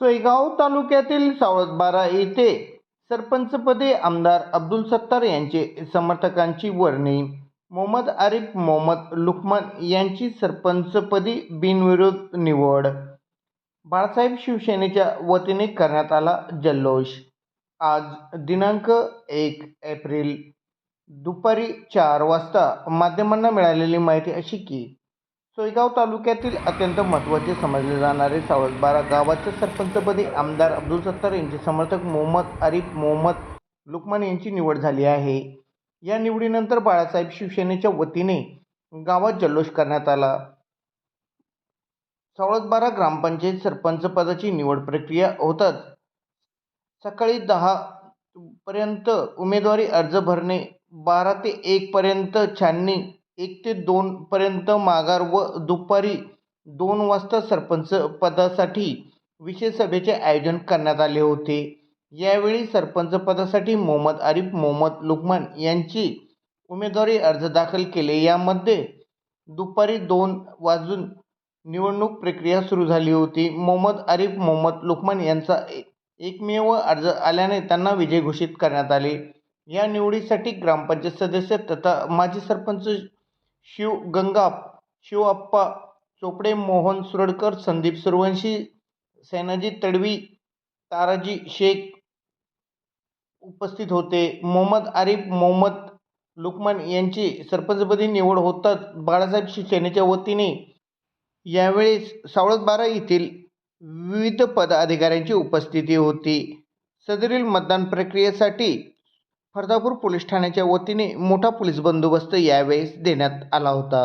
सोयगाव तालुक्यातील सावळबारा येथे सरपंचपदी आमदार अब्दुल सत्तार यांचे समर्थकांची वर्णी मोहम्मद आरिफ मोहम्मद लुकमान यांची सरपंचपदी बिनविरोध निवड. बाळासाहेब शिवसेनेच्या वतीने करण्यात आला जल्लोष. आज दिनांक एक एप्रिल दुपारी चार वाजता माध्यमांना मिळालेली माहिती अशी की सोयगाव तालुक्यातील अत्यंत महत्त्वाचे समजले जाणारे सावळबारा गावाच्या सरपंचपदी आमदार अब्दुल सत्तार यांचे समर्थक मोहम्मद आरिफ मोहम्मद लुकमान यांची निवड झाली आहे. या निवडीनंतर बाळासाहेब शिवसेनेच्या वतीने गावात जल्लोष करण्यात आला. सावळतबारा ग्रामपंचायत सरपंच पदाची निवड प्रक्रिया होताच सकाळी दहा पर्यंत उमेदवारी अर्ज भरणे बारा ते एक पर्यंत छाननी एक ते दोनपर्यंत माघार व दुपारी दोन वाजता सरपंच पदासाठी विशेष सभेचे आयोजन करण्यात आले होते. यावेळी सरपंच पदासाठी मोहम्मद आरिफ मोहम्मद लुकमान यांची उमेदवारी अर्ज दाखल केले. यामध्ये दुपारी दोन वाजून निवडणूक प्रक्रिया सुरू झाली होती. मोहम्मद आरिफ मोहम्मद लुकमान यांचा एकमेव अर्ज आल्याने त्यांना विजय घोषित करण्यात आले. या निवडीसाठी ग्रामपंचायत सदस्य तथा माजी सरपंच शिव गंगाप शिवअप्पा चोपडे मोहन सुरडकर संदीप सुरवंशी सैनाजी तडवी ताराजी शेख उपस्थित होते. मोहम्मद आरिफ मोहम्मद लुकमान यांची सरपंचपदी निवड होताच बाळासाहेब शिवसेनेच्या वतीने यावेळेस सावळतबारा येथील विविध पदाधिकाऱ्यांची उपस्थिती होती. सदरील मतदान प्रक्रियेसाठी फरदापूर पोलीस ठाण्याच्या वतीने मोठा पोलीस बंदोबस्त यावेळेस देण्यात आला होता.